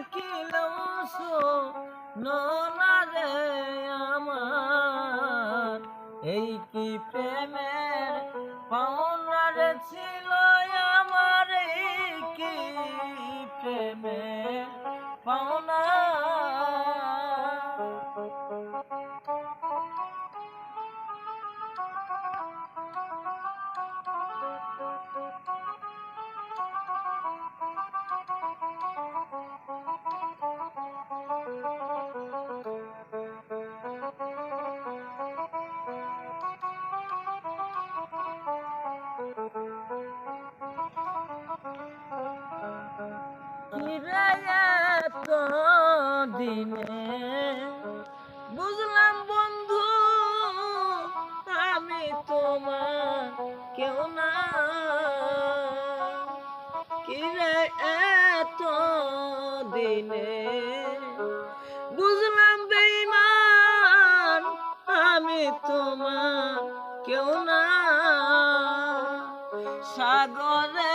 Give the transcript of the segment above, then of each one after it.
ডাকিলেও নরে আমার। এই কি প্রেমের পাওনার ছিল এত দিনে। বুঝলাম বন্ধু, আমি তোমার কেউ না। কিরে এত দিনে। বুঝলাম বেইমান আমি তোমার কেউ না। সাগরে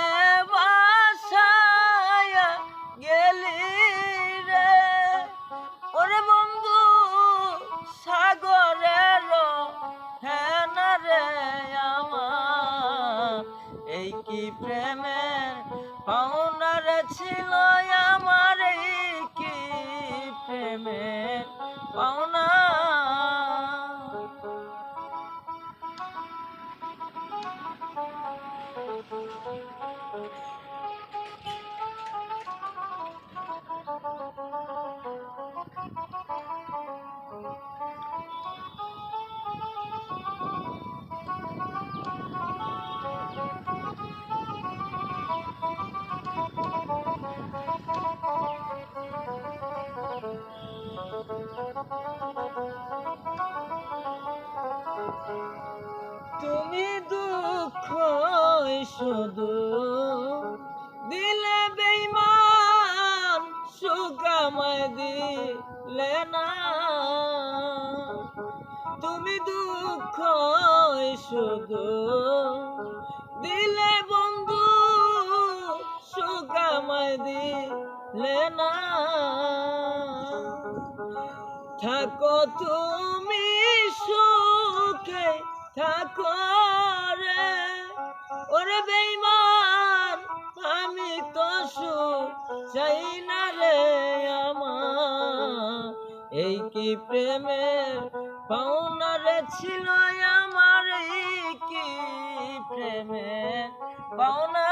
কি প্রেমের পাওনার ছিল আমার? কি প্রেমের সুকামায় দিলে না। তুমি দুঃখ শুধু দিলে বন্ধু সুকামায় দিলে না। থাকো তুমি সুখে, থাকো রে। ওরে বেইমান আমি তো সুখ চাই না। কি প্রেমে পাওনার ছিল আমার কি প্রেমে পাওনা?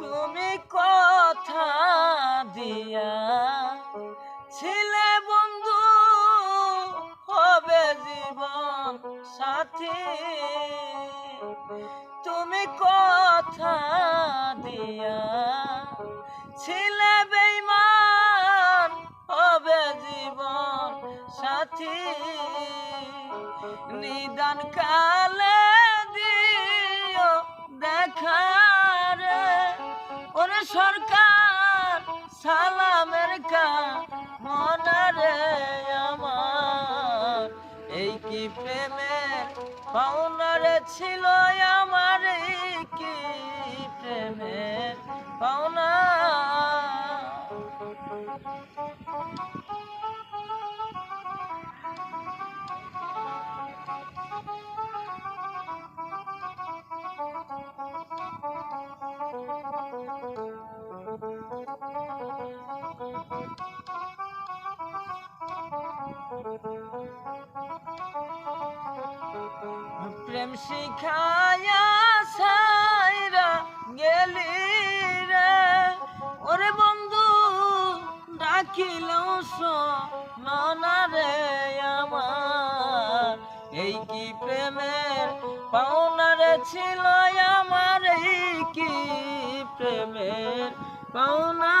তুমি কথা দিয়া ছিলে বন্ধু, হবে জীবন সাথী। তুমি কথা দিয়া ছিলে বেইমান হবে জীবন সাথী। নিদান কালে দিও দেখা সরকার সালামের কা মনারে আমার। এই কি প্রেমে পাওনারে ছিল আমার? কি প্রেমে পাওনা? প্রেম শিখায়া সাইরা গেলি রে। ওরে বন্ধু, ডাকিলেও না রে আমার। এই কি প্রেমের পাওনারে ছিল আমার? এই কি প্রেমের পাওনা?